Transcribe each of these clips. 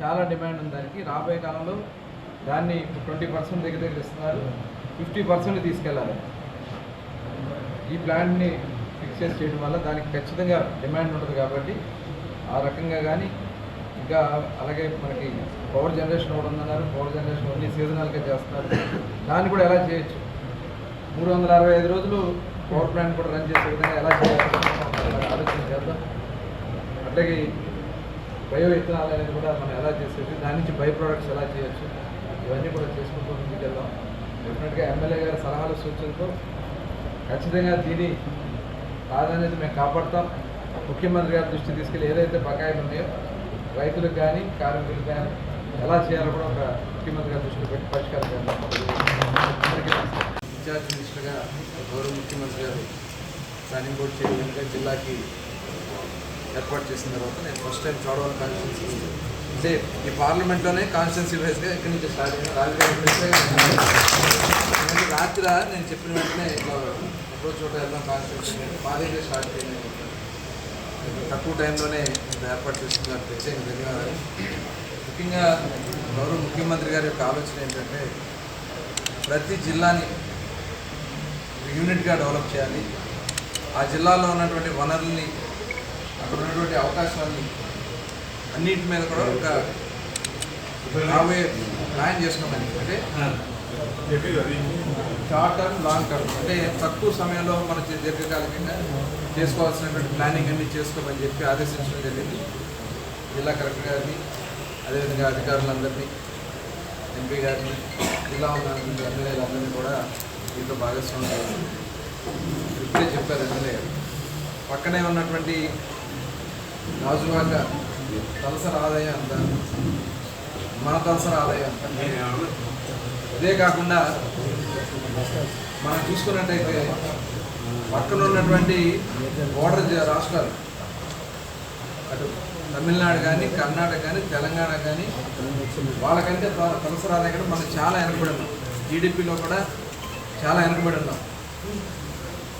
చాలా డిమాండ్ ఉంది దానికి. రాబోయే కాలంలో దాన్ని ట్వంటీ పర్సెంట్ దగ్గర దగ్గర ఇస్తున్నారు. ఫిఫ్టీ పర్సెంట్ తీసుకెళ్ళాలి. ఈ ప్లాంట్ని ఫిక్స్ చేసి చేయడం వల్ల దానికి ఖచ్చితంగా డిమాండ్ ఉంటుంది కాబట్టి ఆ రకంగా కానీ ఇంకా అలాగే మనకి పవర్ జనరేషన్ కూడా ఉందన్నారు. పవర్ జనరేషన్ ఓన్లీ సీజనల్గా చేస్తున్నారు. దాన్ని కూడా ఎలా చేయొచ్చు? మూడు వందల అరవై ఐదు రోజులు పవర్ ప్లాంట్ కూడా రన్ చేసే విధంగా ఎలా చేయాలి ఆలోచన చేద్దాం. అట్లాగే బయో విత్తనాలు అనేది కూడా మనం ఎలా చేసేది దాని నుంచి బై ప్రోడక్ట్స్ ఎలా చేయొచ్చు ఇవన్నీ కూడా చేసుకుంటూ ముందుకెళ్దాం. డెఫినెట్గా ఎమ్మెల్యే గారి సలహాలు సూచనతో ఖచ్చితంగా దీని ప్రాధాన్యత మేము కాపాడుతాం. ముఖ్యమంత్రి గారి దృష్టి తీసుకెళ్ళి ఏదైతే బకాయిలు ఉన్నాయో రైతులకు కానీ కార్మికులకు కానీ ఎలా చేయాలో కూడా ఒక ముఖ్యమంత్రి గారి దృష్టిలో పెట్టి పరిష్కారం చేద్దాం. ఇన్ఛార్జ్ మినిస్టర్గా గౌరవ ముఖ్యమంత్రి గారు ప్లానింగ్ బోర్డు చేయడం జిల్లాకి ఏర్పాటు చేసిన తర్వాత నేను ఫస్ట్ టైం చోడవరం కాన్స్టిట్యూన్సీ అంటే ఈ పార్లమెంట్లోనే కాన్స్టిట్యున్సీ వైజ్గా ఇక్కడి నుంచి స్టార్ట్ అయిన రాజకీయ రాత్రి నేను చెప్పిన వెంటనే ఇట్లా చోట వెళ్దాం కాన్స్టిట్యూన్సీ మా స్టార్ట్ అయింది తక్కువ టైంలోనే ఏర్పాటు చేస్తున్నారు ప్రత్యేక ధన్యవాదాలు. ముఖ్యంగా గౌరవ ముఖ్యమంత్రి గారి యొక్క ఆలోచన ఏంటంటే ప్రతి జిల్లాని యూనిట్గా డెవలప్ చేయాలి. ఆ జిల్లాలో ఉన్నటువంటి వనరుల్ని అక్కడ ఉన్నటువంటి అవకాశాన్ని అన్నింటి మీద కూడా ఒక రాబోయే ప్లాన్ చేసుకోమని అంటే షార్ట్ టర్మ్ లాంగ్ టర్మ్. అంటే తక్కువ సమయంలో మన దీర్ఘకాలికంగా చేసుకోవాల్సినటువంటి ప్లానింగ్ అన్ని చేసుకోమని చెప్పి ఆదేశించడం జరిగింది. జిల్లా కలెక్టర్ గారిని అదేవిధంగా అధికారులందరినీ ఎంపీ గారిని జిల్లా ఉన్నటువంటి ఎమ్మెల్యేలందరినీ కూడా దీంట్లో భాగస్వామ్యం. ఇప్పుడే చెప్పారు ఎమ్మెల్యే గారు. పక్కనే ఉన్నటువంటి రాజువాక తలసరి ఆదాయం అంత మన తలసరి ఆదాయం అంత. ఇదే కాకుండా మనం చూసుకున్నట్టయితే పక్కన ఉన్నటువంటి బోర్డర్ రాష్ట్రాలు అటు తమిళనాడు కానీ కర్ణాటక కానీ తెలంగాణ కానీ వాళ్ళకంటే త- తలసరి ఆదాయం కూడా మనం చాలా వెనకబడి ఉన్నాం. జీడిపిలో కూడా చాలా వెనకబడి ఉన్నాం.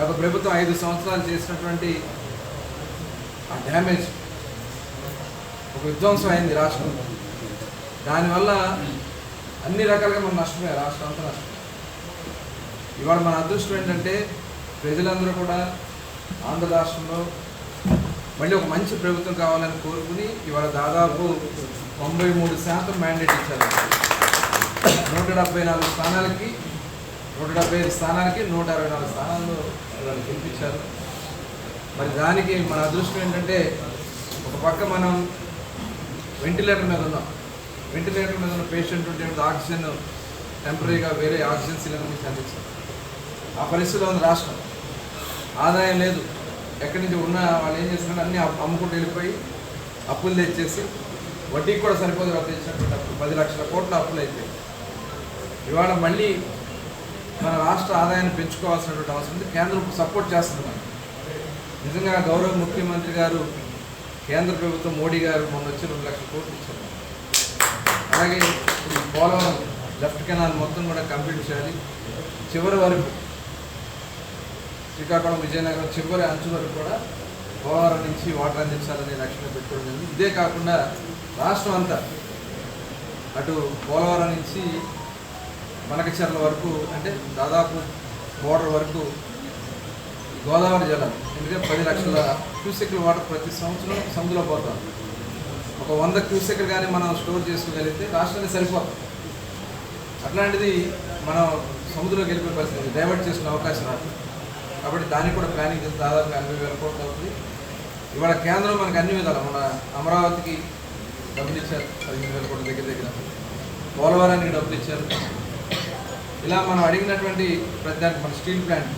గత ప్రభుత్వం ఐదు సంవత్సరాలు చేసినటువంటి ఆ డ్యామేజ్ ఒక విధ్వంసం అయింది రాష్ట్రం. దానివల్ల అన్ని రకాలుగా మనం నష్టమే రాష్ట్రం అంతా నష్టం ఇవాళ మన అదృష్టం ఏంటంటే ప్రజలందరూ కూడా ఆంధ్ర రాష్ట్రంలో మళ్ళీ ఒక మంచి ప్రభుత్వం కావాలని కోరుకుని ఇవాళ దాదాపు తొంభై మూడు శాతం మ్యాండేట్ ఇచ్చారు. నూట డెబ్బై నాలుగు స్థానాలకి నూట డెబ్బై ఐదు స్థానాలకి నూట అరవై నాలుగు స్థానాల్లో వాళ్ళు గెలిపించారు. మరి దానికి మన అదృష్టం ఏంటంటే ఒక పక్క మనం వెంటిలేటర్ మీద ఉన్నాం వెంటిలేటర్ మీద ఉన్న పేషెంట్ ఉంటే ఆక్సిజన్ టెంపరీగా వేరే ఆక్సిజన్ సిలిండర్ నుంచి అందించాం ఆ పరిస్థితిలో ఉంది రాష్ట్రం. ఆదాయం లేదు. ఎక్కడి నుంచి ఉన్న వాళ్ళు ఏం చేస్తున్నారు? అన్నీ అమ్ముకుంటూ వెళ్ళిపోయి అప్పులు తెచ్చేసి వడ్డీకి కూడా సరిపోదు వాళ్ళు తెచ్చినటువంటి అప్పులు. పది లక్షల కోట్ల అప్పులు అయిపోయాయి. ఇవాళ మళ్ళీ మన రాష్ట్ర ఆదాయాన్ని పెంచుకోవాల్సినటువంటి అవసరం ఉంది. కేంద్రం సపోర్ట్ చేస్తుంది మనకి. నిజంగా గౌరవ ముఖ్యమంత్రి గారు కేంద్ర ప్రభుత్వం మోడీ గారు మొన్న వచ్చి రెండు లక్షల కోట్లు ఇచ్చారు. అలాగే ఈ పోలవరం లెఫ్ట్ కెనాల్ మొత్తం కూడా కంప్లీట్ చేయాలి. చివరి వరకు శ్రీకాకుళం విజయనగరం చివరి అంచు వరకు కూడా పోలవరం నుంచి వాటర్ అందించాలని లక్ష్యం పెట్టుకోవడం జరిగింది. ఇదే కాకుండా రాష్ట్రం అంతా అటు పోలవరం నుంచి మనకచెర్ల వరకు అంటే దాదాపు బోర్డర్ వరకు గోదావరి జలం. ఎందుకంటే పది లక్షల క్యూసెక్ల వాటర్ ప్రతి సంవత్సరం సముద్రంలో పోతాం. ఒక వంద క్యూసెక్లు కానీ మనం స్టోర్ చేసుకోగలిగితే రాష్ట్రానికి సరిపోతాం. అట్లాంటిది మనం సముద్రంలోకి వెళ్ళిపోయే పరిస్థితి. డైవర్ట్ చేసుకునే అవకాశం రాదు. కాబట్టి దానికి కూడా ప్లానింగ్ చేసి దాదాపు ఎనభై వేల కోట్లు అవుతుంది. ఇవాళ కేంద్రం మనకు అన్ని విధాలు మన అమరావతికి డబ్బులు ఇచ్చారు. పదిహేను వేల కోట్ల దగ్గర దగ్గర. పోలవరానికి డబ్బులు ఇచ్చారు. ఇలా మనం అడిగినటువంటి ప్రతి దానికి మన స్టీల్ ప్లాంట్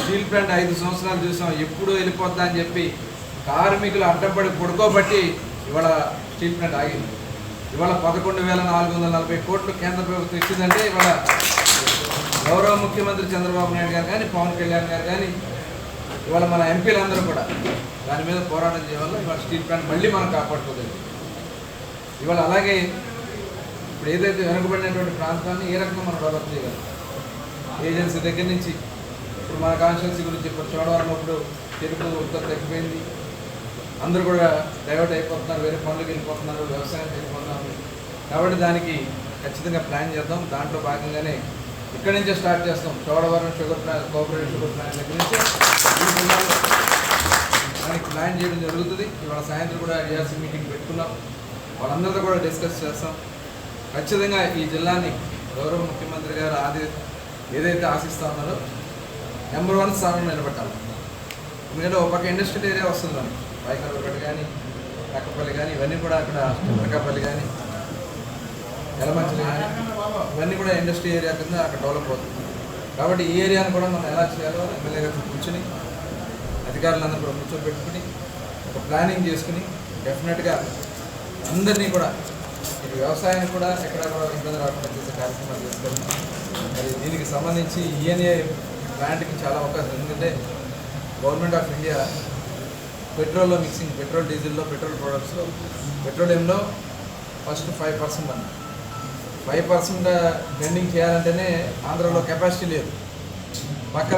స్టీల్ ప్లాంట్ ఐదు సంవత్సరాలు చూసాం ఎప్పుడు వెళ్ళిపోద్దా అని చెప్పి కార్మికులు అడ్డపడి పడుకోబట్టి ఇవాళ స్టీల్ ప్లాంట్ ఆగింది. ఇవాళ పదకొండు వేల నాలుగు వందల నలభై కోట్లు కేంద్ర ప్రభుత్వం ఇచ్చిందంటే ఇవాళ గౌరవ ముఖ్యమంత్రి చంద్రబాబు నాయుడు గారు కానీ పవన్ కళ్యాణ్ గారు కానీ ఇవాళ మన ఎంపీలందరూ కూడా దాని మీద పోరాటం చేయవల్ల ఇవాళ స్టీల్ ప్లాంట్ మళ్ళీ మనం కాపాడుకోదండి ఇవాళ అలాగే ఇప్పుడు ఏదైతే వెనుకబడినటువంటి ప్రాంతాన్ని ఏ రకంగా మనం డెవలప్ చేయగలం? ఏజెన్సీ దగ్గర నుంచి ఇప్పుడు మన కాన్స్టిట్యున్సీ గురించి ఇప్పుడు చూడవరం అప్పుడు తెలుగు ఉత్పత్తి తగ్గిపోయింది అందరూ కూడా డైవర్ట్ అయిపోతున్నారు వేరే పనులకు వెళ్ళిపోతున్నారు వ్యవసాయం వెళ్ళిపోతున్నారు. కాబట్టి దానికి ఖచ్చితంగా ప్లాన్ చేద్దాం. దాంట్లో భాగంగానే ఇక్కడి నుంచే స్టార్ట్ చేస్తాం. Chodavaram sugar plant cooperative sugar plant దగ్గర నుంచి దానికి ప్లాన్ చేయడం జరుగుతుంది. ఇవాళ సాయంత్రం కూడా డిఆర్సీ మీటింగ్ పెట్టుకున్నాం. వాళ్ళందరితో కూడా డిస్కస్ చేస్తాం. ఖచ్చితంగా ఈ జిల్లాని గౌరవ ముఖ్యమంత్రి గారు ఆది ఏదైతే ఆశిస్తా ఉన్నారో నెంబర్ వన్ స్థానంలో నిలబెట్టాలి. ఎందుకంటే ఒక పక్క ఇండస్ట్రియల్ ఏరియా వస్తుంది మనం మనకి ఒకటి కానీ నక్కపల్లి కానీ ఇవన్నీ కూడా అక్కడ నక్కపల్లి కానీ ఎలమంచిలి కానీ ఇవన్నీ కూడా ఇండస్ట్రీ ఏరియా కింద అక్కడ డెవలప్ అవుతుంది. కాబట్టి ఈ ఏరియాను కూడా మనం ఎలా చేయాలో ఎమ్మెల్యే గారితో కూర్చుని అధికారులందరూ కూడా కూర్చోబెట్టుకుని ఒక ప్లానింగ్ చేసుకుని డెఫినెట్గా అందరినీ కూడా ఇది వ్యవసాయానికి కూడా ఎక్కడ కూడా ఇబ్బంది రాకుండా చేసే కార్యక్రమాలు చేస్తారు మరి దీనికి సంబంధించి ఈఎన్ఏ బ్రాండ్కి చాలా అవకాశం ఎందుకంటే గవర్నమెంట్ ఆఫ్ ఇండియా పెట్రోల్లో మిక్సింగ్ పెట్రోల్ డీజిల్లో పెట్రోల్ ప్రొడక్ట్స్లో పెట్రోలియంలో ఫస్ట్ ఫైవ్ పర్సెంట్ అన్న. ఫైవ్ పర్సెంట్ బ్లెండింగ్ చేయాలంటేనే ఆంధ్రాలో కెపాసిటీ లేదు. పక్క